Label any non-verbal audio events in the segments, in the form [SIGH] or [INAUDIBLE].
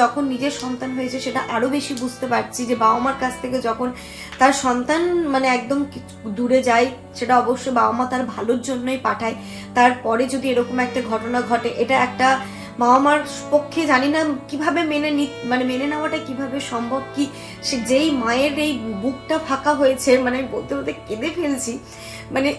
যখন নিজের সন্তান হয়েছে সেটা আরও বেশি বুঝতে পারছি যে বাবা মার কাছ থেকে যখন তার সন্তান মানে একদম দূরে যায়, সেটা অবশ্যই বাবা মা তার ভালোর জন্যই পাঠায়। তারপরে যদি এরকম একটা ঘটনা ঘটে, এটা একটা বাবা মার পক্ষে জানি না কীভাবে মেনে নি মানে মেনে নেওয়াটা কীভাবে সম্ভব, কি সে যেই মায়ের এই বুকটা ফাঁকা হয়েছে মানে বলতে বলতে কেঁদে ফেলছি। মানে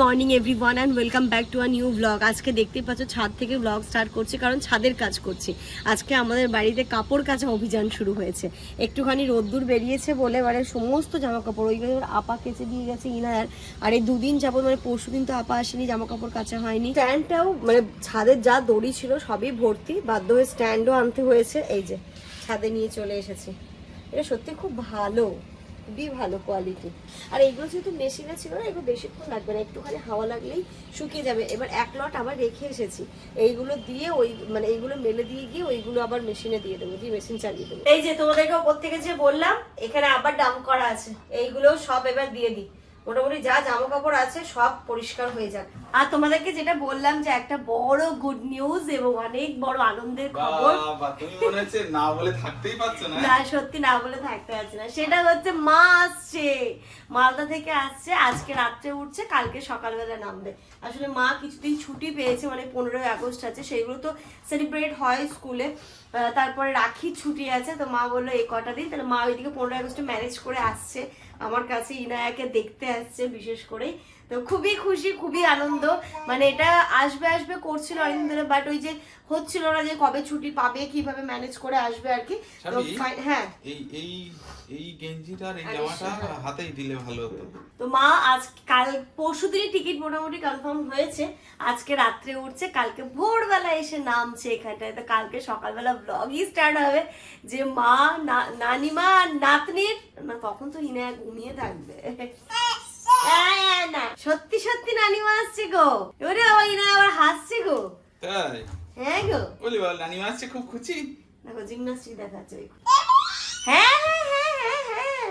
morning everyone and welcome back to a new blog আজকে দেখতেই পাচ্ছ, ছাদ থেকে ব্লগ স্টার্ট করছি, কারণ ছাদের কাজ করছি। আজকে আমাদের বাড়িতে কাপড় কাচা অভিযান শুরু হয়েছে। একটুখানি রোদ্দুর বেরিয়েছে বলে এবারে সমস্ত জামা কাপড় ওইগুলো আপা কেচে দিয়ে গেছে ইনার, আর এই দুদিন যাবত মানে পরশু দিন তো আপা আসেনি জামা কাপড় কাচা হয়নি। স্ট্যান্ডটাও মানে ছাদের যা দড়ি ছিল, সবই ভর্তি, বাধ্য হয়ে স্ট্যান্ডও আনতে হয়েছে। এই যে, ছাদে নিয়ে চলে এসেছি। এটা সত্যি খুব ভালো। খুবই ভালো কোয়ালিটি আর এইগুলো যেহেতু মেশিনে ছিল না, এগুলো বেশিক্ষণ লাগবে না, একটুখানি হাওয়া লাগলেই শুকিয়ে যাবে। এবার এক লট আবার রেখে এসেছি। এইগুলো দিয়ে ওই মানে এইগুলো মেলে দিয়ে গিয়ে ওইগুলো আবার মেশিনে দিয়ে দেবো, দিয়ে মেশিন চালিয়ে দেবো। এই যে তোমাদেরকে ওপর থেকে যে বললাম, এখানে আবার ডাম করা আছে। এইগুলো সব এবার দিয়ে দিই। মোটামুটি যা জামা কাপড় আছে সব পরিষ্কার হয়ে যাবে। আর তোমাদেরকে যেটা বললাম যে একটা বড় গুড নিউজ এবং অনেক বড় আনন্দের খবর। তুমি মনে হচ্ছে না বলে থাকতেই পারছ না? না সত্যি না বলে থাকতে পারছি না। সেটা হচ্ছে মা আসছে। মালদা থেকে আসছে। আজকে রাত্রে উঠছে কালকে সকালবেলা নামবে। আসলে মা কিছুদিন ছুটি পেয়েছে মানে পনেরোই আগস্ট আছে সেইগুলো তো সেলিব্রেট হয় স্কুলে। তারপরে রাখির ছুটি আছে তো মা বলল এই কটা দিন। তাহলে মা ওইদিকে পনেরোই আগস্টে ম্যানেজ করে আসছে। আমার কাছে ইনায়াকে দেখতে আসছে বিশেষ করে তো খুবই খুশি খুবই আনন্দ। মানে এটা আসবে আসবে করছিল অনেকদিন ধরে বাট ওই যে হচ্ছিল না যে কবে ছুটি পাবে কীভাবে ম্যানেজ করে আসবে আর কি। তো হ্যাঁ। এই এই এই গেঞ্জিটা আর এই জামাটা হাতেই দিলে ভালো হতো। তো মা আজ কাল পরশু দিনই টিকিট মোটামুটি কনফার্ম হয়েছে। আজকে রাত্রে উঠছে কালকে ভোরবেলা এসে নামছে এখানটায়। তো কালকে সকালবেলা ব্লগই স্টার্ট হবে যে মা নানিমা আর নাতনির না তখন তো হিনা ঘুমিয়ে থাকবে। না। সত্যি সত্যি নানিমা আসছে গো। ওরে বাবা হিনা আবার হাসছে গো। তাই? হ্যাঁ গো। বলি বল নানিমা আসছে খুব খুশি? দেখো জিমনাস্টিক দেখাচ্ছে হ্যাঁ হ্যাঁ হ্যাঁ হ্যাঁ হ্যাঁ।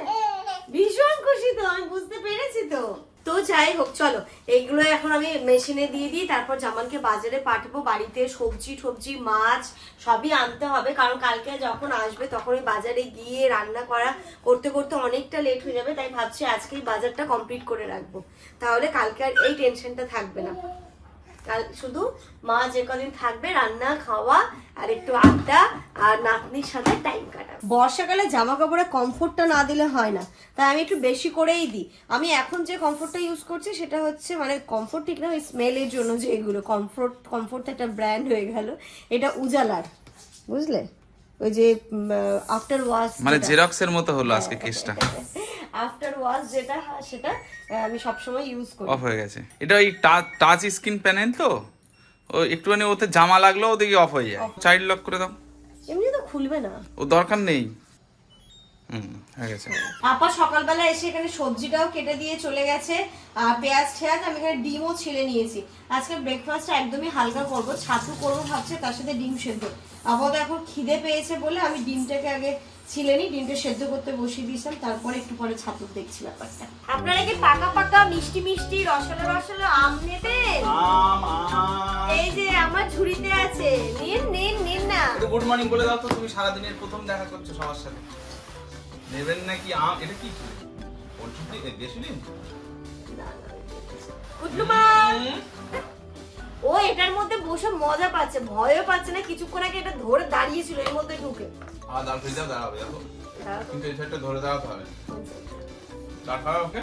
ভীষণ খুশি তো আমি বুঝতে পেরেছি তো। তো যাই হোক, চলো। এইগুলো এখন আমি মেশিনে দিয়ে দিই, তারপর জামানকে বাজারে পাঠাবো। বাড়িতে সবজি টবজি মাছ সবই আনতে হবে, কারণ কালকে যখন আসবে তখন ওই বাজারে গিয়ে রান্না করা করতে করতে অনেকটা লেট হয়ে যাবে, তাই ভাবছি আজকেই বাজারটা কমপ্লিট করে রাখব। তাহলে কালকে আর এই টেনশনটা থাকবে না। কাল শুধু মা যে কদিন থাকবে রান্না খাওয়া আর একটু আড্ডা আর নাতনির সাথে টাইম কাটা বর্ষাকালে জামা কাপড়ে কমফোর্টটা না দিলে হয় না। তাই আমি একটু বেশি করেই দিই। আমি এখন যে কমফোর্টটা ইউজ করছি সেটা হচ্ছে মানে কমফোর্ট ঠিক না ওই স্মেলের জন্য যে এগুলো। কমফোর্ট কমফোর্ট একটা ব্র্যান্ড হয়ে গেল। এটা উজালার। বুঝলে? ওই যে আফটার ওয়াশ মানে জেরক্সের মতো হলো আজকে কেসটা [LAUGHS] আফটার ওয়াশ যেটা হয় সেটা আমি সবসময় ইউজ করি। অফ হয়ে গেছে। এটা ওই টাচ স্ক্রিন প্যানেল তো? ও একটুখানি ওতে জামা লাগল ওদিকে অফ হয়ে যায়। চাইল্ড লক করে দাও। এমনি তো খুলবে না। ও দরকার নেই। আপা সকালবেলা এসে এখানে সবজিটাও কেটে দিয়ে চলে গেছে। আর পেঁয়াজ ঠেয়াজ আমি এখানে ডিমও ছিলে নিয়েছি। আজকে ব্রেকফাস্টটা একদমই হালকা করব। ছাতু করব ভাবছে তার সাথে ডিম সেদ্ধ। আপাতত এখন খিদে পেয়েছে বলে আমি ডিমটাকে আগে ছিলে নি ডিমটা সেদ্ধ করতে বসিয়ে দিয়েছিলাম তারপরে একটু পরে ছাতু দেখছি ব্যাপারটা। আপনারা কি পাকা পাকা মিষ্টি মিষ্টি রসালো রসালো আম নেবেন? আম আম। এই যে আমার ঝুড়িতে আছে। নিন নিন নিন না। গুড মর্নিং বলে দাও তো তুমি সারাদিনের প্রথম দেখা করছ সবার সাথে। নেবেন নাকি আম? এটা কি পোলট্রি দেশি ডিম? গুডলু মা ও এটার মধ্যে বসে মজা পাচ্ছে ভয়ও পাচ্ছে না কিছুক্ষণ আগে এটা ধরে দাঁড়িয়েছিল এর মধ্যে ঢুকে। আর দাঁড় ফ্রিজে দাঁড়াবে দেখো। কিন্তু এই সাইডটা ধরে দাঁড়াতে হবে। খাওয়া ওকে?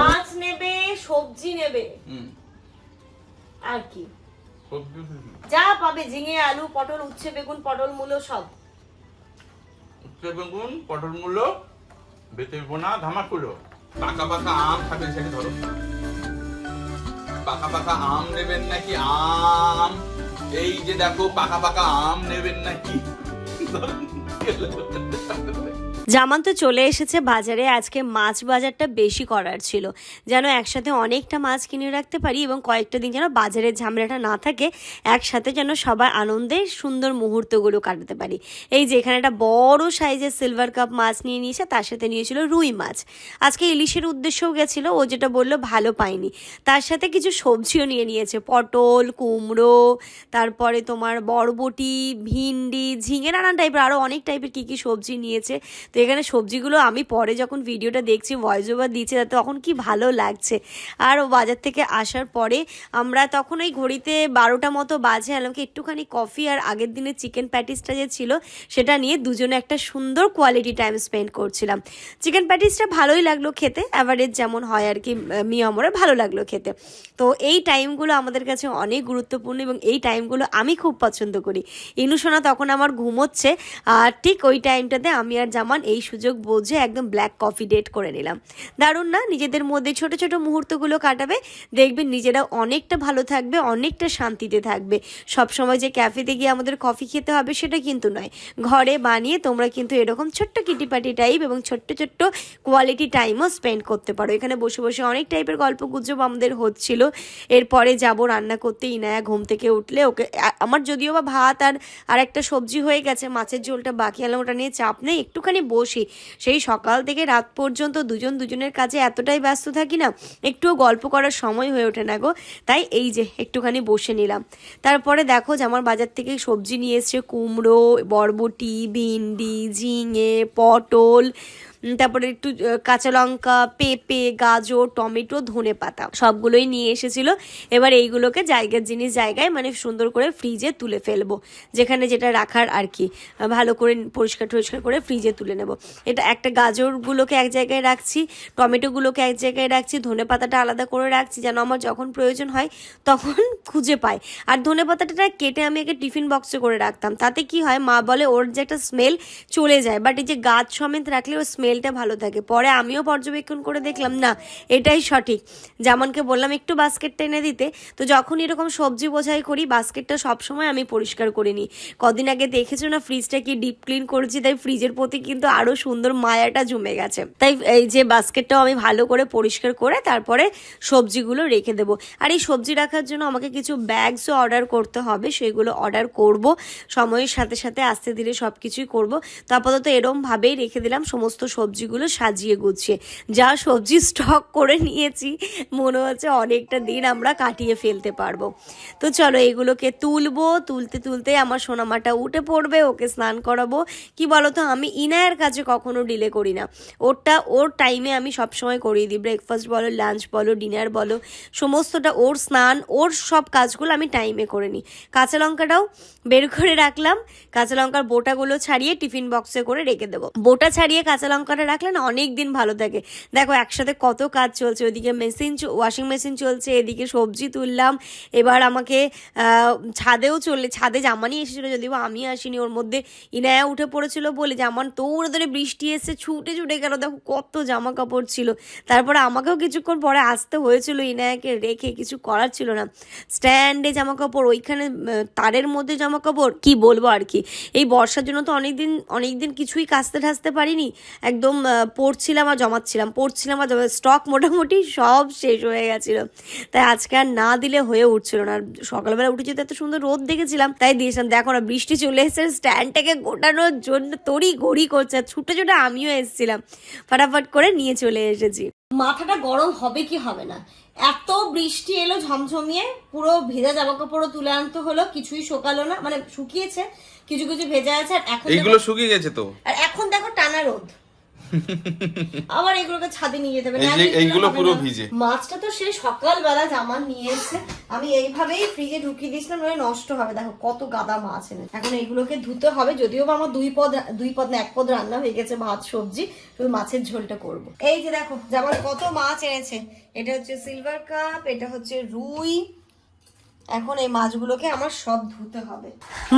মাছ নেবে সবজি নেবে। হুম। আর কি। যা পাবে ঝিঙে আলু পটল উচ্ছে বেগুন পটল মূলো সব। উচ্ছে বেগুন পটল মূলো বেতে বোনা ধামাকুলো পাকা পাকা আম খাবেন সেটা ধরো। পাকা পাকা আম নেবেন নাকি আম? এই যে দেখো পাকা পাকা আম নেবেন নাকি। জামান তো চলে এসেছে বাজারে। আজকে মাছ বাজারটা বেশি করার ছিল। যেন একসাথে অনেকটা মাছ কিনে রাখতে পারি এবং কয়েকটা দিন যেন বাজারের ঝামেলাটা না থাকে, একসাথে যেন সবাই আনন্দে সুন্দর মুহূর্তগুলো কাটাতে পারি। এই যে এখানে একটা বড় সাইজের সিলভার কাপ মাছ নিয়ে নিয়েছে, তার সাথে নিয়েছিল রুই মাছ। আজকে ইলিশের উদ্দেশ্যও গেছিল, ও যেটা বলল ভালো পাইনি তার সাথে কিছু সবজিও নিয়ে নিয়েছে, পটল, কুমড়ো, তারপরে তোমার বরবটি, ভিন্ডি, ঝিঙে, নানান টাইপের আরও অনেক টাইপের কী কী সবজি নিয়েছে। তো এখানে সবজিগুলো আমি পরে যখন ভিডিওটা দেখছি ভয়েস ওভার দিচ্ছে তখন কি ভালো লাগছে। আর ও বাজার থেকে আসার পরে আমরা তখন ওই ঘড়িতে বারোটা মতো বাজে আলামকে একটুখানি কফি আর আগের দিনের চিকেন প্যাটিসটা যে ছিল, সেটা নিয়ে দুজনে একটা সুন্দর কোয়ালিটি টাইম স্পেন্ড করছিলাম। চিকেন প্যাটিসটা ভালোই লাগল খেতে অ্যাভারেজ যেমন হয় আর কি মিয়ামরে ভালো লাগল খেতে। তো এই টাইমগুলো আমাদের কাছে অনেক গুরুত্বপূর্ণ এবং এই টাইমগুলো আমি খুব পছন্দ করি। ইনুসোনা তখন আমার ঘুমোচ্ছে, আর ঠিক ওই টাইমটাতে আমি আর জামান এই সুযোগ বোঝে একদম ব্ল্যাক কফি ডেট করে নিলাম। দারুণ না? নিজেদের মধ্যে ছোট ছোট মুহূর্তগুলো কাটাবে, দেখবেন নিজেরা অনেকটা ভালো থাকবে, অনেকটা শান্তিতে থাকবে। সব সময় যে ক্যাফেতে গিয়ে আমাদের কফি খেতে হবে সেটা কিন্তু নয়। ঘরে বানিয়ে তোমরা কিন্তু এরকম ছোট্ট কিটিপাটি টাইপ এবং ছোট্ট ছোট্ট কোয়ালিটি টাইমও স্পেন্ড করতে পারো। এখানে বসে বসে অনেক টাইপের গল্প গুজব আমাদের হচ্ছিল। এরপরে যাব রান্না করতে, ইনায়া ঘুম থেকে উঠলে ওকে আমার যদিও বা ভাত আর আর একটা সবজি হয়ে গেছে, মাছের ঝোলটা বাকি আলাম ওটা নিয়ে চাপ নেই, একটুখানি বসি। সেই সকাল থেকে রাত পর্যন্ত দুজন দুজনের কাজে এতটাই ব্যস্ত থাকি না, একটুও গল্প করার সময় হয়ে ওঠে না গো। তাই এই যে, একটুখানি বসে নিলাম। তারপরে দেখো যে, আমার বাজার থেকে সবজি নিয়ে এসছে কুমড়ো, বরবটি, ভিন্ডি, ঝিঙে, পটল তারপরে একটু কাঁচা লঙ্কা, পেঁপে, গাজর, টমেটো, ধনে পাতা সবগুলোই নিয়ে এসেছিল। এবার এইগুলোকে জায়গার জিনিস জায়গায় মানে সুন্দর করে ফ্রিজে তুলে ফেলব, যেখানে যেটা রাখার আর কি। ভালো করে পরিষ্কার টরিষ্কার করে ফ্রিজে তুলে নেব। এটা একটা গাজরগুলোকে এক জায়গায় রাখছি, টমেটোগুলোকে এক জায়গায় রাখছি, ধনে পাতাটা আলাদা করে রাখছি, যেন আমার যখন প্রয়োজন হয় তখন খুঁজে পাই। আর ধনে পাতাটা কেটে আমি একে টিফিন বক্সে করে রাখতাম। তাতে কি হয়, মা বলে ওর যে একটা স্মেল চলে যায় বাট এই যে গাছ সমেত রাখলে ওর স্মেলটা ভালো থাকে। পরে আমিও পর্যবেক্ষণ করে দেখলাম, না, এটাই সঠিক। যেমনকে বললাম, একটু বাস্কেট টেনে দিতে। তো যখন এরকম সবজি বোঝাই করি বাস্কেটটা সবসময় আমি পরিষ্কার করে নিই। কদিন আগে দেখেছ না ফ্রিজটা কি ডিপ ক্লিন করেছি, তাই ফ্রিজের প্রতি কিন্তু আরও সুন্দর মায়াটা জমে গেছে। তাই এই যে বাস্কেটটাও আমি ভালো করে পরিষ্কার করে তারপরে সবজিগুলো রেখে দেবো। আর এই সবজি রাখার জন্য আমাকে কিছু ব্যাগসও অর্ডার করতে হবে। সেগুলো অর্ডার করব। সময়ের সাথে সাথে আস্তে ধীরে সব কিছুই করব। তো আপাতত এরমভাবেই রেখে দিলাম। সমস্ত সবজিগুলো সাজিয়ে গুছিয়ে। যা সবজি স্টক করে নিয়েছি, মনে হচ্ছে অনেকটা দিন আমরা কাটিয়ে ফেলতে পারব। তো চলো এগুলোকে তুলবো, তুলতে তুলতে আমার সোনামাটা উঠে পড়বে, ওকে স্নান করাবো। কি বলতো, আমি ইনায়ের কাছে কখনো ডিলে করি না। ওরটা, ওর টাইমে আমি সবসময় করিয়ে দিই। ব্রেকফাস্ট বলো লাঞ্চ বলো ডিনার বলো, সমস্তটা ওর স্নান, ওর সব কাজগুলো আমি টাইমে করে নিই। কাঁচা লঙ্কাটাও বের করে রাখলাম, কাঁচা লঙ্কার বোটাগুলো ছাড়িয়ে টিফিন বক্সে করে রেখে দেবো। বোটা ছাড়িয়ে কাঁচা লঙ্কাটা রাখলে না অনেক দিন ভালো থাকে। দেখো, একসাথে কত কাজ চলছে। ওদিকে মেশিন ওয়াশিং মেশিন চলছে, এদিকে সবজি তুললাম। এবার আমাকে ছাদেও চলে, ছাদে জামা নিয়ে এসেছিল, যদিও আমি আসিনি। ওর মধ্যে ইনায়া উঠে পড়েছিল বলে জামান তোর ধরে বৃষ্টি এসে ছুটে ছুটে গেল। দেখো, কত জামা কাপড় ছিল। তারপরে আমাকেও কিছুক্ষণ পরে আসতে হয়েছিল ইনায়াকে রেখে, কিছু করার ছিল না। স্ট্যান্ডে জামা কাপড়, ওইখানে তারের মধ্যে জামা কাপড়, কি বলব আর কি? এই বর্ষার জন্য তো অনেকদিন অনেকদিন কিছুই কাচতে ঠাসতে পারিনি একদম পড়ছিলাম আর জমাচ্ছিলাম। পড়ছিলাম আর স্টক মোটামুটি সব শেষ হয়ে গেছিল। তাই আজকে আর না দিলে হয়ে উঠছিল না। আর সকালবেলা উঠে যেতে এত সুন্দর রোদ দেখেছিলাম তাই দিয়েছিলাম দেখো না বৃষ্টি চলে এসেছে স্ট্যান্ডটাকে গোটানোর জন্য তড়ি ঘড়ি করছে। আর ছুটে ছুটে আমিও এসেছিলাম। ফাটাফাট করে নিয়ে চলে এসেছি। মাথাটা গরম হবে কি হবে না? এত বৃষ্টি এলো ঝমঝমিয়ে পুরো ভেজা জামা কাপড়ও তুলে আনতে হলো কিছুই শোকালো না। মানে শুকিয়েছে কিছু কিছু ভেজা আছে আর এখন এইগুলো শুকিয়ে গেছে তো? আর এখন দেখো টানা রোদ। [LAUGHS] আবার এগুলোকে ছাদে নিয়ে যেতে হবে। এইগুলো পুরো ভিজে। মাছটা তো সে সকালবেলা জামা নিয়ে আমি এইভাবেই ফ্রিজে ঢুকিয়ে দিয়েছিলাম নয় নষ্ট হবে। দেখো কত গাদা মাছ এনে এখন এগুলোকে ধুতে হবে যদিও বা আমার দুই পদ দুই পদ না এক পদ রান্না হয়ে গেছে ভাত সবজি শুধু মাছের ঝোলটা করব। এই যে দেখো জামার কত মাছ এনেছে। এটা হচ্ছে সিলভার কাপ এটা হচ্ছে রুই এখন এই মাছগুলোকে আমার সব ধুতে হবে।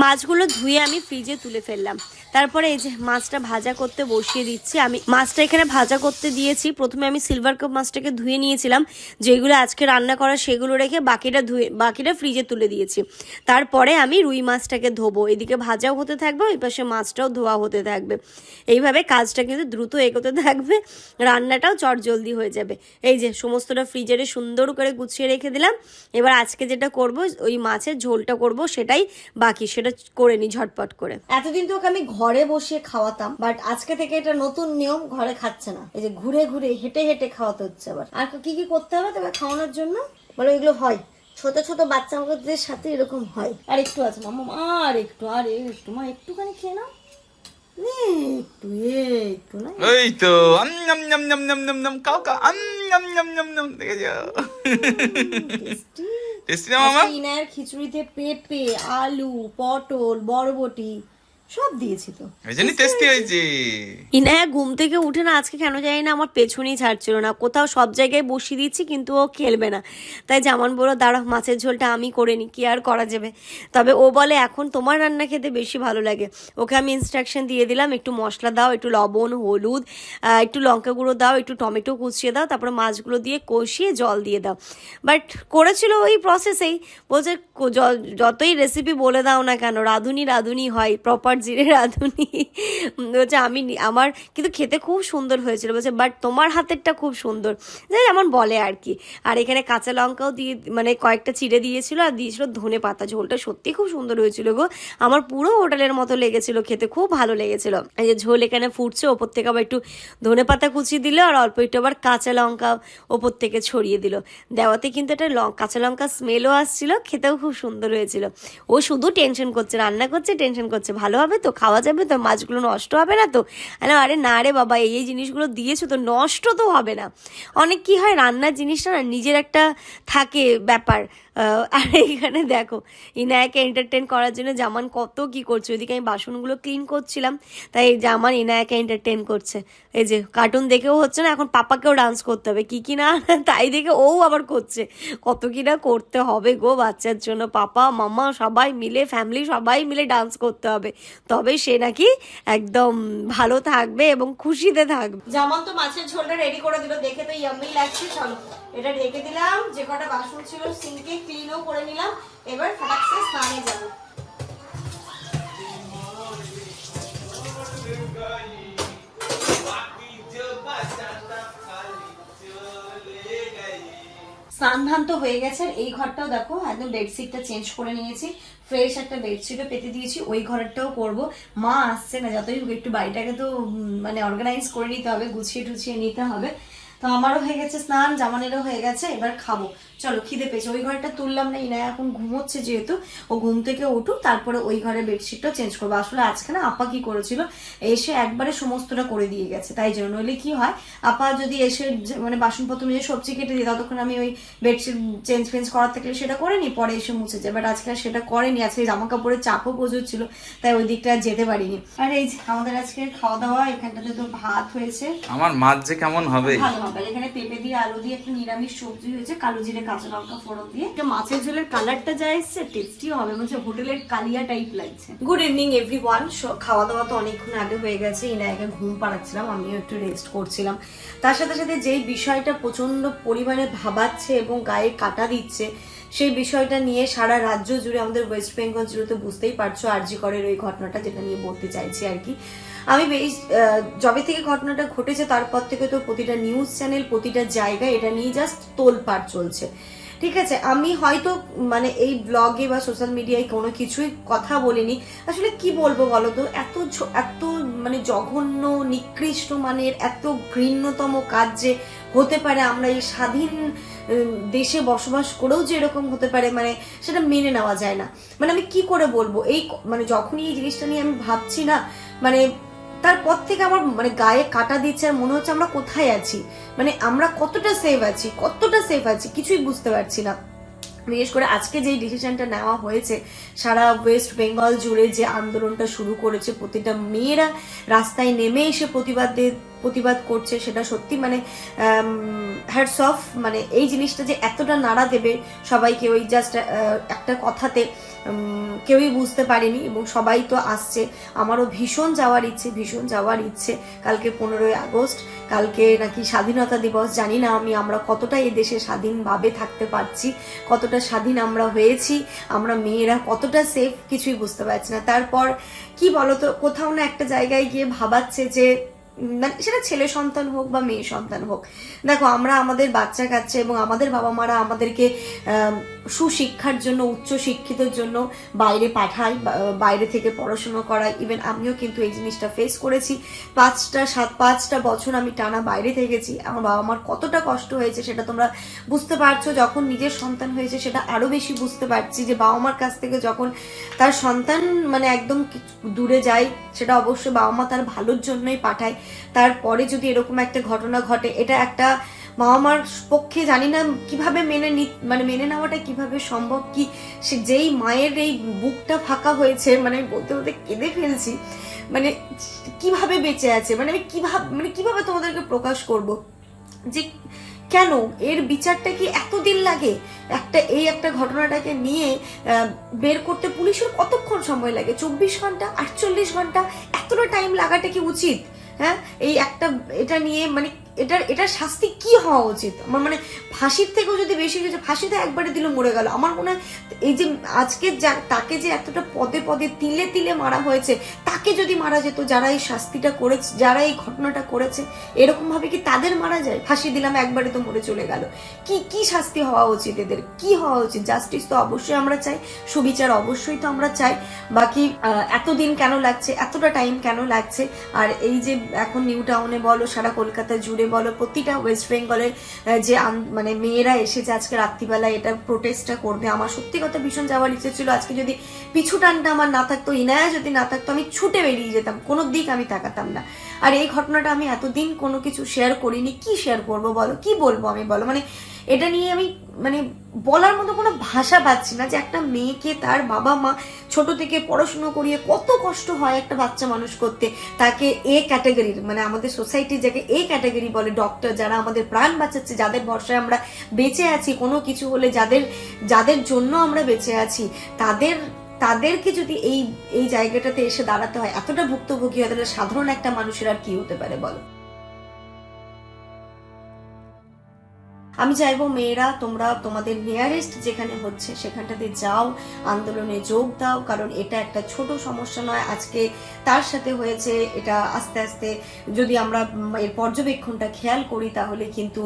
মাছগুলো ধুয়ে আমি ফ্রিজে তুলে ফেললাম। তারপরে এই যে মাছটা ভাজা করতে বসিয়ে দিচ্ছি, আমি মাছটা এখানে ভাজা করতে দিয়েছি। প্রথমে আমি সিলভার কাপ মাছটাকে ধুয়ে নিয়েছিলাম, যেগুলো আজকে রান্না করা সেগুলো রেখে বাকিটা ধুয়ে, বাকিটা ফ্রিজে তুলে দিয়েছি। তারপরে আমি রুই মাছটাকে ধোবো। এদিকে ভাজাও হতে থাকবে, ওই পাশে মাছটাও ধোয়া হতে থাকবে। এইভাবে কাজটা কিন্তু দ্রুত এগোতে থাকবে, রান্নাটাও চট জলদি হয়ে যাবে। এই যে সমস্তটা ফ্রিজারে সুন্দর করে গুছিয়ে রেখে দিলাম। এবার আজকে যেটা করব ওই মাছের ঝোলটা করব সেটাই বাকি সেটা করে নি ঝটপট করে এতদিন তো ওকে আমি ঘরে বসে খাওয়াতাম বাট আজকে থেকে এটা নতুন নিয়ম ঘরে খাচ্ছে না এই যে ঘুরে ঘুরে হেঁটে হেঁটে খাওয়াতে হচ্ছে আবার আর কি কি করতে হবে তবে খাওয়ানোর জন্য বলো এগুলো হয় ছোট ছোট বাচ্চা আমাদের সাথে এরকম হয় আর একটু আছে মামা আর একটু আর একটু মা একটুখানি খেয়ে নাও নে, একটু এ, একটু না এই তো আম নাম নাম নাম নাম নাম নাম কাউ কা আম নাম নাম নাম নাম দেখে যাও টেস্টি না মামা? ইনায়ের খিচুড়িতে পেঁপে আলু পটল বরবটি সব দিয়েছি তো। ওই জন্যই টেস্টি হয়েছে। ইনায়া ঘুম থেকে উঠে না আজকে কেন জানি না আমার পেছনেই ছাড়ছিল না। কোথাও সব জায়গায় বসিয়ে দিচ্ছি কিন্তু ও খেলবে না। তাই যেমন বলো দাঁড়া মাছের ঝোলটা আমি করে নিই কি আর করা যাবে? তবে ও বলে এখন তোমার রান্না খেতে বেশি ভালো লাগে। ওকে আমি ইনস্ট্রাকশন দিয়ে দিলাম একটু মশলা দাও একটু লবণ হলুদ একটু লঙ্কা গুঁড়ো দাও একটু টমেটো কুচিয়ে দাও তারপরে মাছগুলো দিয়ে কষিয়ে জল দিয়ে দাও। বাট করেছিল ওই প্রসেসেই বলছে যতই রেসিপি বলে দাও না কেন রাঁধুনি রাঁধুনি হয় প্রপার জিরে রাঁধুনি। বলছে, আমি আমার কিন্তু খেতে খুব সুন্দর হয়েছিল। বলছে, বাট তোমার হাতেরটা খুব সুন্দর। যাই যেমন বলে আর কি। আর এখানে কাঁচা লঙ্কাও দিয়ে মানে কয়েকটা চিড়ে দিয়েছিল আর দিয়েছিল ধনে পাতা। ঝোলটা সত্যি খুব সুন্দর হয়েছিল গো। আমার পুরো হোটেলের মতো লেগেছিল, খেতে খুব ভালো লেগেছিল। এই যে ঝোল এখানে ফুটছে, ওপর থেকে আবার একটু ধনে পাতা কুচি দিল আর অল্প একটু আবার কাঁচা লঙ্কা ওপর থেকে ছড়িয়ে দিল। দেওয়াতে কিন্তু একটা কাঁচা লঙ্কা স্মেলও আসছিল, খেতেও খুব সুন্দর হয়েছিল। ও শুধু টেনশন করছে, রান্না করছে টেনশন করছে। ভালো হবে তো, খাওয়া যাবে তো, মাছগুলো নষ্ট হবে না তো? আরে আরে না রে বাবা, এই এই জিনিসগুলো দিয়েছ তো, নষ্ট তো হবে না। অনেক কি হয়, রান্নার জিনিসটা না নিজের একটা থাকে ব্যাপার। আর এখানে দেখো, ইনায়াকে এন্টারটেন করার জন্য জামান কত কি করছে। ওইদিকে আমি বাসনগুলো ক্লিন করছিলাম, তাই এই জামান ইনায়াকে এন্টারটেন করছে। এই যে কার্টুন দেখেও হচ্ছে না, এখন পাপাকেও ডান্স করতে হবে। কি কি না, [LAUGHS] তাই দেখে ও আবার করছে। কত কি না করতে হবে গো বাচ্চার জন্য। পাপা, মামা সবাই মিলে ফ্যামিলি সবাই মিলে ডান্স করতে হবে। তবে সে নাকি একদম ভালো থাকবে এবং খুশিতে থাকবে। যেমন তো মাছের ঝোলটা রেডি করে দিল, দেখে তো ইয়াম্মি লাগছে, চলো। এটা ঢেকে দিলাম, যে কটা বাসন ছিল সিঙ্কে ক্লিনও করে নিলাম, এবার ফটাকসে স্নানে যাব। স্নান তো হয়ে গেছে এই ঘরটাও দেখো, একদম বেডশিটটা চেঞ্জ করে নিয়েছি। ফ্রেশ একটা বেডশিটও পেতে দিয়েছি, ওই ঘরটাও করব। মা আসছে না, যতই হোক একটু বাড়িটাকে তো মানে অর্গানাইজ করে নিতে হবে, গুছিয়ে টুছিয়ে নিতে হবে। তো আমারও হয়ে গেছে স্নান জামানেরও হয়ে গেছে এবার খাব। চলো খিদে পেয়েছে। ওই ঘরটা তুললাম না ইনা এখন ঘুমোচ্ছে যেহেতু। ও ঘুম থেকে উঠুক তারপরে ওই ঘরে বেডশিটটা চেঞ্জ করব। আসলে আজকে না আপা কি করেছিল এসে একবারে সমস্তটা করে দিয়ে গেছে তাই জন্য। নইলে কি হয় আপা যদি এসে মানে বাসনপত্র নিয়ে সবজি কেটে দিই ততক্ষণ আমি ওই বেডশিট চেঞ্জ ফেঞ্জ করার থাকলে সেটা করে নি পরে এসে মুছে যায়। বাট আজকে সেটা করেনি আজকে জামা কাপড়ের চাপও প্রচুর ছিল তাই ওই দিকটা আর যেতে পারিনি। আর এই আমাদের আজকে খাওয়া দাওয়া এখানটাতে তো ভাত হয়েছে। আমার মাছ যে কেমন হবে? ভালো আর এখানে পেঁপে দিয়ে আলু দিয়ে একটা নিরামিষ সবজি হয়েছে কালো জিরে কাঁচা লঙ্কা ফোড়ন দিয়ে। একটা মাছের ঝোলের কালারটা যা এসছে টেস্টিও হবে মানে হোটেলের কালিয়া টাইপ লাগছে। গুড ইভিনিং এভরি ওয়ান খাওয়া দাওয়া তো অনেকক্ষণ আগে হয়ে গেছে এই ইনায়াকে ঘুম পাড়াচ্ছিলাম আমিও একটু রেস্ট করছিলাম। তার সাথে সাথে যেই বিষয়টা প্রচণ্ড পরিমাণে ভাবাচ্ছে এবং গায়ে কাটা দিচ্ছে সেই বিষয়টা নিয়ে সারা রাজ্য জুড়ে আমাদের ওয়েস্ট বেঙ্গল জুড়ে তো বুঝতেই পারছ আরজি করের ওই ঘটনাটা যেটা নিয়ে বলতে চাইছি আর কি। আমি বেশ যবে থেকে ঘটনাটা ঘটেছে তারপর থেকে তো প্রতিটা নিউজ চ্যানেল প্রতিটা জায়গায় এটা নিয়ে জাস্ট তোলপাড় চলছে। ঠিক আছে, আমি হয়তো মানে এই ব্লগে বা সোশ্যাল মিডিয়ায় কোনো কিছুই কথা বলিনি। আসলে কি বলব বলো তো? এত এত মানে জঘন্য, নিকৃষ্ট মানের, এত ঘৃণ্যতম কাজ যে হতে পারে আমরা এই স্বাধীন দেশে বসবাস করেও যে এরকম হতে পারে মানে সেটা মেনে নেওয়া যায় না। মানে আমি কি করে বলব? এই মানে যখনই এই জিনিসটা নিয়ে আমি ভাবছি না মানে তারপর থেকে আমার মানে গায়ে কাটা দিচ্ছে আর মনে হচ্ছে আমরা কোথায় আছি? মানে আমরা কতটা সেফ আছি? কতটা সেফ আছি? কিছুই বুঝতে পারছি না। বিশেষ করে আজকে যেই ডিসিশনটা নেওয়া হয়েছে, সারা ওয়েস্ট বেঙ্গল জুড়ে যে আন্দোলনটা শুরু করেছে, প্রতিটা মেয়েরা রাস্তায় নেমে এসে প্রতিবাদ প্রতিবাদ করছে, সেটা সত্যি মানে হ্যাডস অফ মানে এই জিনিসটা যে এতটা নাড়া দেবে সবাইকে, ওই জাস্ট একটা কথাতে কেউই বুঝতে পারেনি এবং সবাই তো আসছে। আমারও ভীষণ যাওয়ার ইচ্ছে, ভীষণ যাওয়ার ইচ্ছে। কালকে পনেরোই আগস্ট, কালকে নাকি স্বাধীনতা দিবস, জানি না আমি, আমরা কতটা এই দেশে স্বাধীনভাবে থাকতে পারছি, কতটা স্বাধীন আমরা হয়েছি, আমরা মেয়েরা কতটা সেফ কিছুই বুঝতে পারছি না। তারপর কি বলতো, কোথাও না একটা জায়গায় গিয়ে ভাবাচ্ছে যে মানে সেটা ছেলে সন্তান হোক বা মেয়ে সন্তান হোক। দেখো, আমরা আমাদের বাচ্চা কাচ্চা এবং আমাদের বাবা মারা আমাদেরকে সুশিক্ষার জন্য, উচ্চ শিক্ষিতের জন্য বাইরে পাঠায় বাইরে থেকে পড়াশুনো করায়। ইভেন আমিও কিন্তু এই জিনিসটা ফেস করেছি। পাঁচটা, সাত, পাঁচটা বছর আমি টানা বাইরে থেকেছি। আমার বাবা মার কতটা কষ্ট হয়েছে সেটা তোমরা বুঝতে পারছ। যখন নিজের সন্তান হয়েছে সেটা আরও বেশি বুঝতে পারছি যে বাবা মার কাছ থেকে যখন তার সন্তান মানে একদম দূরে যায়, সেটা অবশ্যই বাবা মা তার ভালোর জন্যই পাঠায়। তারপরে যদি এরকম একটা ঘটনা ঘটে, এটা একটা বাবা মার পক্ষে জানি না কীভাবে মেনে নি মানে মেনে নেওয়াটা কীভাবে সম্ভব, কি সে যেই মায়ের এই বুকটা ফাঁকা হয়েছে মানে বলতে বলতে কেঁদে ফেলছি। মানে কীভাবে বেঁচে আছে? মানে আমি কীভাবে মানে কীভাবে তোমাদেরকে প্রকাশ করব? যে কেন? এর বিচারটা কি এতদিন লাগে? একটা, এই একটা ঘটনাটাকে নিয়ে বের করতে পুলিশের কতক্ষণ সময় লাগে? চব্বিশ ঘণ্টা, আটচল্লিশ ঘণ্টা, এতটা টাইম লাগাটা কি উচিত? হ্যাঁ? এই একটা এটা নিয়ে মানে এটার এটার শাস্তি কি হওয়া উচিত? আমার মানে ফাঁসির থেকেও যদি বেশি কিছু ফাঁসিতে একবারে দিলে মরে গেল। আমার মনে হয় এই যে আজকে যা, তাকে যে এতটা পদে পদে তিলে তিলে মারা হয়েছে, তাকে যদি মারা যেত, যারা এই শাস্তিটা করেছে, যারা এই ঘটনাটা করেছে, এরকম ভাবে কি তাদের মারা যায়? ফাঁসি দিলাম, একবারে তো মরে চলে গেল। কি কি শাস্তি হওয়া উচিত এদের? কি হওয়া উচিত? জাস্টিস তো অবশ্যই আমরা চাই, সুবিচার অবশ্যই তো আমরা চাই। বাকি এতদিন কেন লাগছে, এতটা টাইম কেন লাগছে? আর এই যে এখন নিউ টাউনে বলো, সারা কলকাতা জুড়ে বলো, প্রতিটা ওয়েস্ট বেঙ্গলের যে মানে মেয়েরা এসেছে আজকে রাত্রিবেলা এটা প্রোটেস্টটা করবে। আমার সত্যি কথা ভীষণ যাওয়ার ইচ্ছে ছিল। আজকে যদি পিছু টানটা আমার না থাকতো, ইনায়া যদি না থাকতো, আমি ছুটে বেরিয়ে যেতাম। কোনো দিক আমি তাকাতাম না। আর এই ঘটনাটা আমি এতদিন কোনো কিছু শেয়ার করিনি। কি শেয়ার করব বলো? কি বলব আমি বলো? মানে এটা নিয়ে আমি মানে বলার মতো কোনো ভাষা পাচ্ছি না যে একটা মেয়েকে তার বাবা মা ছোট থেকে পড়াশুনো করিয়ে কত কষ্ট হয় একটা বাচ্চা মানুষ করতে। তাকে এ ক্যাটাগরির মানে আমাদের সোসাইটি যাকে এ ক্যাটাগরি বলে ডক্টর যারা আমাদের প্রাণ বাঁচাচ্ছে, যাদের ভরসায় আমরা বেঁচে আছি, কোনো কিছু হলে যাদের যাদের জন্য আমরা বেঁচে আছি, তাদের তাদেরকে যদি এই এই জায়গাটাতে এসে দাঁড়াতে হয়, এতটা ভুক্তভোগী হয় তাহলে সাধারণ একটা মানুষের আর কি হতে পারে বলো? আমি চাইব মেয়েরা, তোমরা তোমাদের নিয়ারেস্ট যেখানে হচ্ছে সেখানটাতে যাও, আন্দোলনে যোগ দাও, কারণ এটা একটা ছোট সমস্যা নয়। আজকে তার সাথে হয়েছে, এটা আস্তে আস্তে যদি আমরা এর পর্যবেক্ষণটা খেয়াল করি তাহলে কিন্তু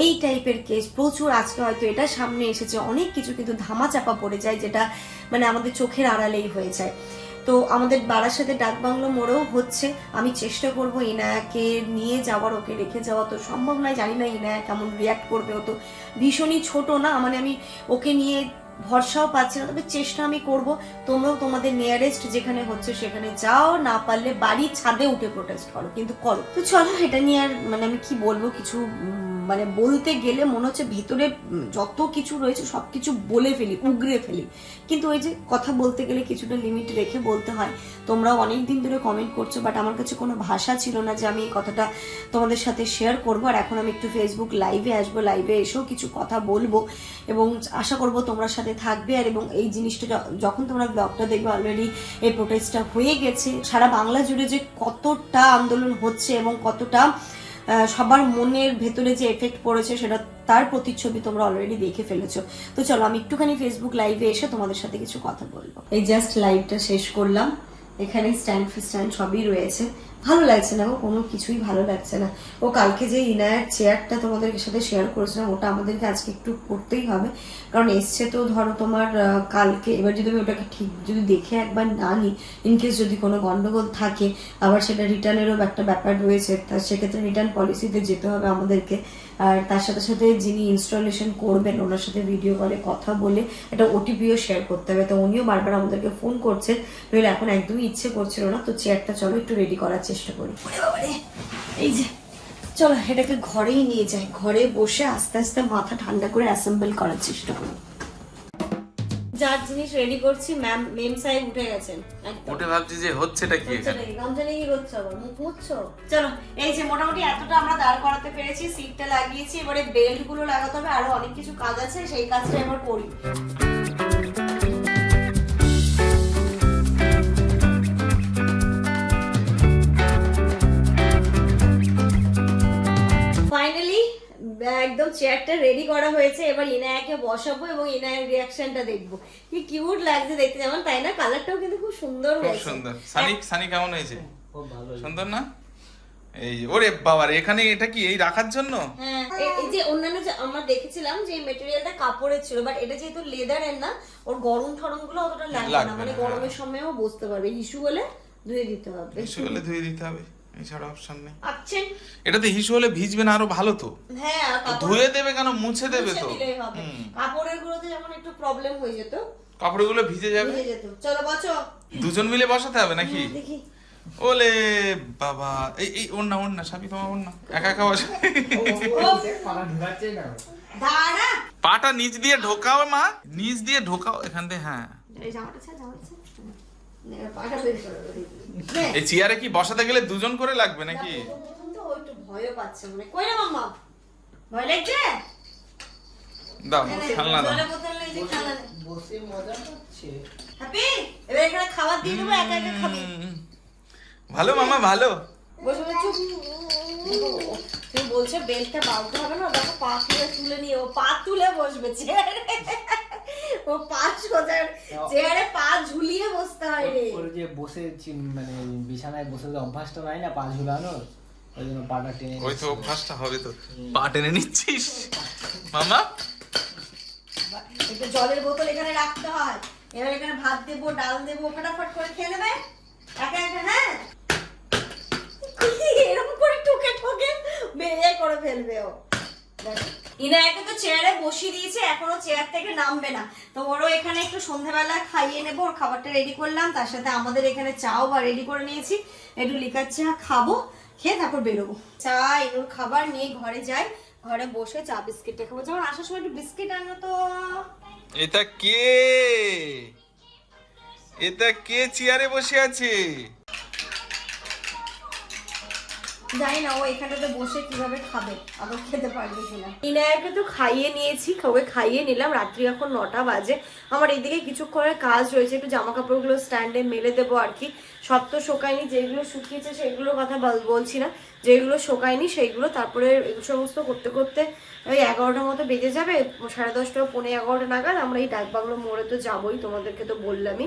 এই টাইপের কেস প্রচুর আজকে হয়তো এটা সামনে এসেছে, অনেক কিছু কিন্তু ধামাচাপা পড়ে যায়, যেটা মানে আমাদের চোখের আড়ালেই হয়ে যায়। তো আমাদের বারাসাতে ডাকবাংলো মোড়েও হচ্ছে। আমি চেষ্টা করব ইনায়াকে নিয়ে যাওয়ার, ওকে রেখে যাওয়া। তো সম্ভব নয়, জানি না ইনায়া কেমন রিয়াক্ট করবে। ও তো ভীষণই ছোট না মানে আমি ওকে নিয়ে ভরসাও পাচ্ছি না। তবে চেষ্টা আমি করব, তোমরাও তোমাদের নিয়ারেস্ট যেখানে হচ্ছে সেখানে যাও। না পারলে বাড়ির ছাদে উঠে প্রোটেস্ট করো, কিন্তু করো। তো চলো, এটা নিয়ে আর মানে আমি কি বলব, কিছু মানে বলতে গেলে মনে হচ্ছে ভেতরে যত কিছু রয়েছে সব কিছু বলে ফেলি উগরে ফেলি। কিন্তু ওই যে কথা বলতে গেলে কিছুটা লিমিট রেখে বলতে হয়। তোমরাও অনেক দিন ধরে কমেন্ট করছ বাট আমার কাছে কোনো ভাষা ছিল না যে আমি এই কথাটা তোমাদের সাথে শেয়ার করব। আর এখন আমি একটু ফেসবুক লাইভে আসব লাইভে এসেও কিছু কথা বলব। এবং আশা করব তোমরা সাথে থাকবে। আর এবং এই জিনিসটা যখন তোমরা ব্লগটা দেখবে অলরেডি এই প্রোটেস্টটা হয়ে গেছে। সারা বাংলা জুড়ে যে কতটা আন্দোলন হচ্ছে এবং কতটা সবার মনের ভেতরে যে এফেক্ট পড়েছে সেটা তার প্রতিচ্ছবি তোমরা অলরেডি দেখে ফেলেছো। তো চলো, আমি একটুখানি ফেসবুক লাইভে এসে তোমাদের সাথে কিছু কথা বলব। এই জাস্ট লাইভটা শেষ করলাম। এখানে স্ট্যান্ড স্ট্যান্ড সবই রয়েছে। ভালো লাগছে না গো, কোনো কিছুই ভালো লাগছে না। ও কালকে যে ইনায়ার চেয়ারটা তোমাদের সাথে শেয়ার করেছিলাম, ওটা আমাদেরকে আজকে একটু করতেই হবে। কারণ এসছে তো ধরো তোমার কালকে। এবার যদি আমি ওটাকে ঠিক, যদি দেখে একবার না নিই ইনকেস যদি কোনো গন্ডগোল থাকে, আবার সেটা রিটার্নেরও একটা ব্যাপার রয়েছে, তা সেক্ষেত্রে রিটার্ন পলিসিতে যেতে হবে আমাদেরকে। আর তার সাথে সাথে যিনি ইনস্টলেশন করবেন, ওনার সাথে ভিডিও কলে কথা বলে একটা ওটিপিও শেয়ার করতে হবে। তো উনিও বারবার আমাদেরকে ফোন করছেন। নইলে এখন একদমই ইচ্ছে করছিল না। তো চেয়ারটা চলো একটু রেডি করার চেষ্টা করি। এই যে, চলো এটাকে ঘরেই নিয়ে যাই। ঘরে বসে আস্তে আস্তে মাথা ঠান্ডা করে অ্যাসেম্বল করার চেষ্টা করি। যার জিনিস রেডি করছি ম্যাম মেম সাহেব উঠে গেছেন উঠে ভাবছি যে হচ্ছেটা কি এখানে নাকি? কি করছ আবার? মুখ মুছছো? চলো এই যে মোটামুটি এতটা আমরা দাঁড় করাতে পেরেছি সিটটা লাগিয়েছি এবারে বেল্টগুলো লাগাতে হবে আরও অনেক কিছু কাজ আছে সেই কাজটা এবার করি একদম চেয়ারটা রেডি করা হয়েছে এবার ইনায়াকে বসাবো এবং ইনায়ের রিয়াকশনটা দেখব। কি কিউট লাগছে দেখতে যেমন তাই না? কালারটাও কিন্তু খুব সুন্দর খুব হয়েছে। সুন্দর। সানি সানি কেমন হয়েছে? খুব ভালো সুন্দর না? এই ওরে বাবার এখানে এটা কি এই রাখার জন্য? হ্যাঁ এই যে অন্যান্য যে আমরা দেখেছিলাম যে মেটেরিয়ালটা কাপড়ের ছিল বাট এটা যেহেতু লেদারের না ওর গরম ঠরমগুলো অতটা লাগবে না। মানে গরমের সময়ও বসতে পারবে। হিসু হলে ধুয়ে দিতে হবে। হিসু হলে ধুয়ে দিতে হবে। এছাড়া অপশন নেই। এটাতে হিসু হলে ভিজবে না আরও ভালো তো। হ্যাঁ ধুয়ে দেবে কেন? মুছে দেবে তো। কাপড়ের গুলোতে যেমন একটু প্রবলেম হয়ে যেত কাপড়গুলো ভিজে যাবে? চলো বচো। দুজন মিলে বসাতে হবে নাকি? ওলে বাবা। এই এই ওর না ওর না সাবি তোমার ওর না একা একা বসে। পাটা নিচ দিয়ে ঢোকাও মা। নিচ দিয়ে ঢোকাও। এখান থেকে হ্যাঁ। এই জামাটা জামাটা পাটা বের করো। এই চেয়ারে কি বসাতে গেলে দুজন করে লাগবে নাকি? প্রথম প্রথম তো ও একটু ভয়ও পাচ্ছে মনে। কই রে মাম্মা? ভয় লাগছে? দাও নে, নে, খেলনা দাও। জলের বোতল নিয়ে যে খেলনা নে। বসে মজা পাচ্ছে হ্যাপি এবার এখানে খাবার দিয়ে দেবো একা একা খাবি। হুম। ভালো মামা ভালো। বসে বসে চুপ। তুমি বলছো বেলটা বাঁধতে হবে না? দেখো পা তুলে তুলে নিয়ে ও পা তুলে বসবে চেয়ারে। ও পা সোজা চেয়ারে পা ঝুলিয়ে বসতে হয় রে। ওর যে বসে মানে বিছানায় বসে যে অভ্যাসটা নাই না পা ঝুলানোর? ওই জন্য পাটা টেনে ওই তো অভ্যাসটা হবে তো। পা টেনে নিচ্ছিস? মামা? একটু জলের বোতল এখানে রাখতে হয়। এবার এখানে ভাত দেবো ডাল দেবো ফটাফট করে খেয়ে নেবে? একা একা হ্যাঁ? এরকম করে ঠুকে ঠুকে বেরিয়ে করে ফেলবে ও। ইনায়াকে তো চেয়ারে বসিয়ে দিয়েছে, এখনও চেয়ার থেকে নামবে না। তো ওরও এখানে একটু সন্ধ্যাবেলা খাইয়ে নেব, ওর খাবারটা রেডি করলাম, তার সাথে আমাদের এখানে চাও বা রেডি করে নিয়েছি। একটু লিকার চা খাব, খেয়ে তারপর বেরোবো। চা এগুলো খাবার নিয়ে ঘরে যাই, ঘরে বসে চা বিস্কিটটা খাব। যেমন আসার সময় একটু বিস্কিট আনো তো। এটা কে? এটা কে চেয়ারে বসে আছে? জানি না, ও এখানটাতে বসে কীভাবে খাবে আবার খেতে পারবে কিনা। ইনায়াকে তো খাইয়ে নিয়েছি, ওকে খাইয়ে নিলাম, রাত্রি এখন নটা বাজে। আমার এইদিকে কিছুক্ষণের কাজ রয়েছে, একটু জামা কাপড়গুলো স্ট্যান্ডে মেলে দেবো আর কি। সব তো শোকায়নি যেগুলো শুকিয়েছে সেগুলোর কথা বলছি না। যেগুলো শোকায়নি সেইগুলো তারপরে সমস্ত করতে করতে ওই এগারোটার মতো বেজে যাবে, সাড়ে দশটা পনেরো এগারোটা নাগাদ আমরা এই ডাকবাংলো মোড়ে তো যাবোই, তোমাদেরকে তো বললামই।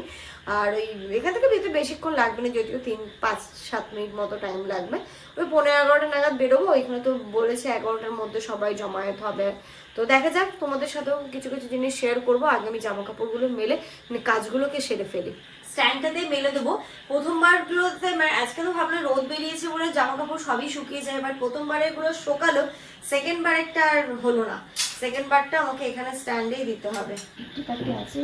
আর ওই এখান থেকে বেরোতে বেশিক্ষণ লাগবে না, যদিও তিন, পাঁচ, সাত মিনিট মতো টাইম লাগবে। ওই পনেরো এগারোটা নাগাদ বেরোবো, ওইখানে তো বলেছে এগারোটার মধ্যে সবাই জমায়েত হবে। তো দেখা যাক, তোমাদের সাথেও কিছু কিছু জিনিস শেয়ার করব, আগে আমি জামা কাপড়গুলো মেলে মানে কাজগুলোকে সেরে ফেলি। স্ট্যান্ডটাতে মেলে দেবো। প্রথমবারগুলোতে আজকে তো ভাবলাম রোদ বেরিয়েছে বলে জামা কাপড় সবই শুকিয়ে যায় বাট প্রথমবারে গুলো শোকালো সেকেন্ড একটা আর হলো না। সেকেন্ড বারটা আমাকে এখানে স্ট্যান্ডেই দিতে হবে। আছে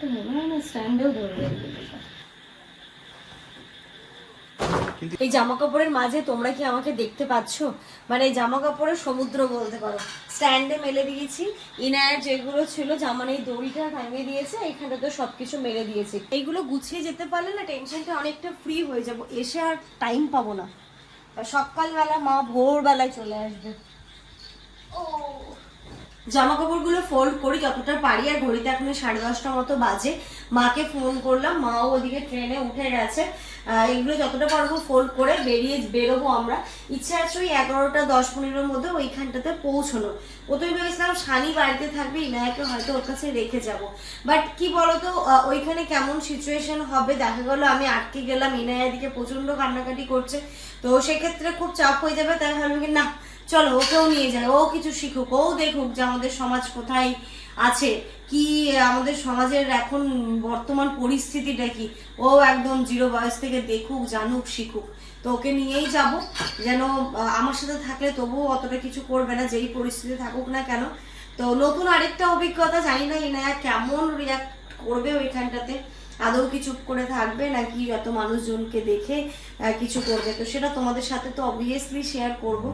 তো মনে হয় না স্ট্যান্ডেও ধরবে। এই জামা কাপড়ের মাঝে তোমরা কি আমাকে দেখতে পাচ্ছ? মানে এই জামা কাপড়ের সমুদ্র বলতে পারো। স্ট্যান্ডে মেলে দিয়েছি। ইনার যেগুলো ছিল জামার এই দড়িটা ভাঙিয়ে দিয়েছে এখানে তো সবকিছু মেলে দিয়েছে। এইগুলো গুছিয়ে যেতে পারলে না টেনশনটা অনেকটা ফ্রি হয়ে যাব। এসে আর টাইম পাবো না। সকালবেলা মা ভোরবেলায় চলে আসবে। জামা কাপড়গুলো ফোল্ড করি যতটা পারি, আর ঘড়িতে এখন সাড়ে দশটা মতো বাজে। মাকে ফোন করলাম, মাও ওদিকে ট্রেনে উঠে গেছে। এগুলো যতটা পারব ফোল্ড করে বেরিয়ে বেরোবো আমরা। ইচ্ছা আছে ওই এগারোটা, দশ, পনেরোর মধ্যে ওইখানটাতে পৌঁছানো। প্রথমে ভেবেছিলাম শানি বাড়িতে থাকবে, ইনায়াকে হয়তো ওর কাছে রেখে যাব। বাট কি বলতো ওইখানে কেমন সিচুয়েশন হবে দেখা গেল, আমি আটকে গেলাম। ইনায়া দিকে প্রচণ্ড কান্নাকাটি করছে। তো সেক্ষেত্রে খুব চাপ হয়ে যাবে, তাই ভাবলাম না চলো, ওকেও নিয়ে যায় ও কিছু শিখুক, ও দেখুক যে আমাদের সমাজ কোথায় আছে। কি আমাদের সমাজের এখন বর্তমান পরিস্থিতিটা কি? ও একদম জিরো বয়স থেকে দেখুক, জানুক, শিখুক। তো ওকে নিয়েই যাব। যেন আমার সাথে থাকলে তবুও অতটা কিছু করবে না, যেই পরিস্থিতি থাকুক না কেন। তো নতুন আরেকটা অভিজ্ঞতা, জানি না ইনায়া কেমন রিয়াক্ট করবে ওইখানটাতে। আদৌ কি চুপ করে থাকবে নাকি যত মানুষজনকে দেখে কিছু করবে? তো সেটা তোমাদের সাথে তো অবভিয়াসলি শেয়ার করব।